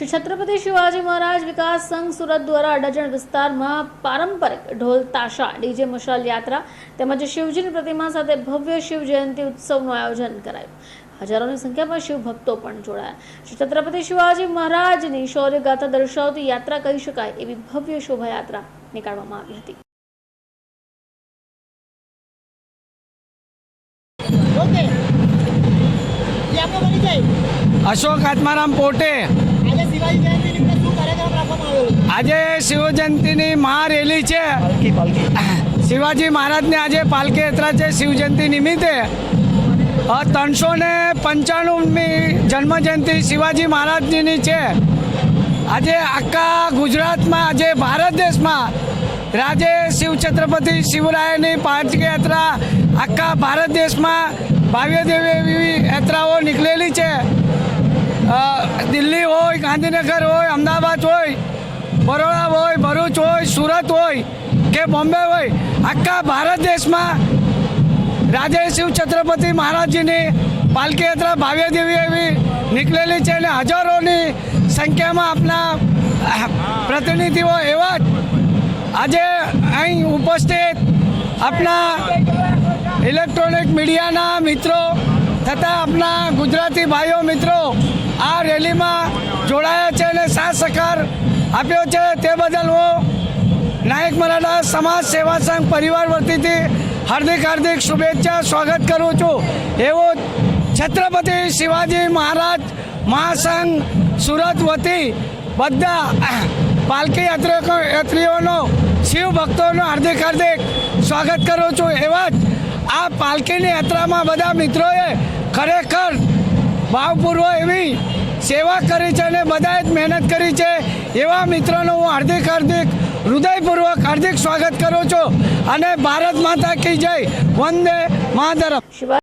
શ્રી છત્રપતિ શિવાજી મહારાજ વિકાસ સંઘ સુરત દ્વારા અડાજણ વિસ્તારમાં પારંપરિક ઢોલ તાશા ડીજે મશાલ યાત્રા તેમજ શિવજીની પ્રતિમા સાથે ભવ્ય શિવ જયંતિ ઉત્સવનું આયોજન કરાયું. હજારોની સંખ્યામાં શિવ ભક્તો પણ જોડાયા. શ્રી છત્રપતિ શિવાજી મહારાજની શૌર્ય ગાથા દર્શાવતી યાત્રા કહી શકાય એવી ભવ્ય શોભાયાત્રા નીકાળવામાં આવી હતી. અશોક આત્મારામ પોટે આજે શિવજયંતિની મહારેલી છે. શિવાજી મહારાજની આજે પાલકી યાત્રા છે શિવજયંતિ નિમિત્તે. ત્રણસો ને પંચાણુંમી જન્મજયંતિ શિવાજી મહારાજજીની છે. આજે આખા ગુજરાતમાં આજે ભારત દેશમાં રાજે શિવ છત્રપતિ શિવરાયની પાલકી યાત્રા આખા ભારત દેશમાં ભાવ્ય દેવી એવી યાત્રાઓ નીકળેલી છે. દિલ્હી હોય, ગાંધીનગર હોય, અમદાવાદ હોય, બરોડા હોય, ભરૂચ હોય, સુરત હોય કે બોમ્બે હોય, આખા ભારત દેશમાં રાજે શિવ છત્રપતિ મહારાજજીની પાલકી યાત્રા ભાવ્ય દેવી એવી નીકળેલી છે અને હજારોની સંખ્યામાં આપણા પ્રતિનિધિઓ એવા જ આજે અહીં ઉપસ્થિત આપણા ઇલેક્ટ્રોનિક મીડિયાના મિત્રો તથા આપણા ગુજરાતી ભાઈઓ મિત્રો આ રેલીમાં જોડાયા છે અને સાથ સહકાર આપ્યો છે. તે બદલ હું નાયક મરાઠા સમાજ સેવા સંઘ પરિવાર વતીથી હાર્દિક હાર્દિક શુભેચ્છા સ્વાગત કરું છું. એવું છત્રપતિ શિવાજી મહારાજ મહાસંઘ સુરત વતી બધા પાલકી યાત્રિકો યાત્રીઓનો શિવ ભક્તોનો હાર્દિક હાર્દિક સ્વાગત કરું છું. એવા જ આ પાલકીની યાત્રામાં બધા મિત્રોએ ખરેખર ભાવપૂર્વક એવી સેવા કરી છે અને બધાએ જ મહેનત કરી છે. એવા મિત્રોનું હું હાર્દિક હાર્દિક હૃદયપૂર્વક હાર્દિક સ્વાગત કરું છું. અને ભારત માતા કી જય. વંદે માતરમ.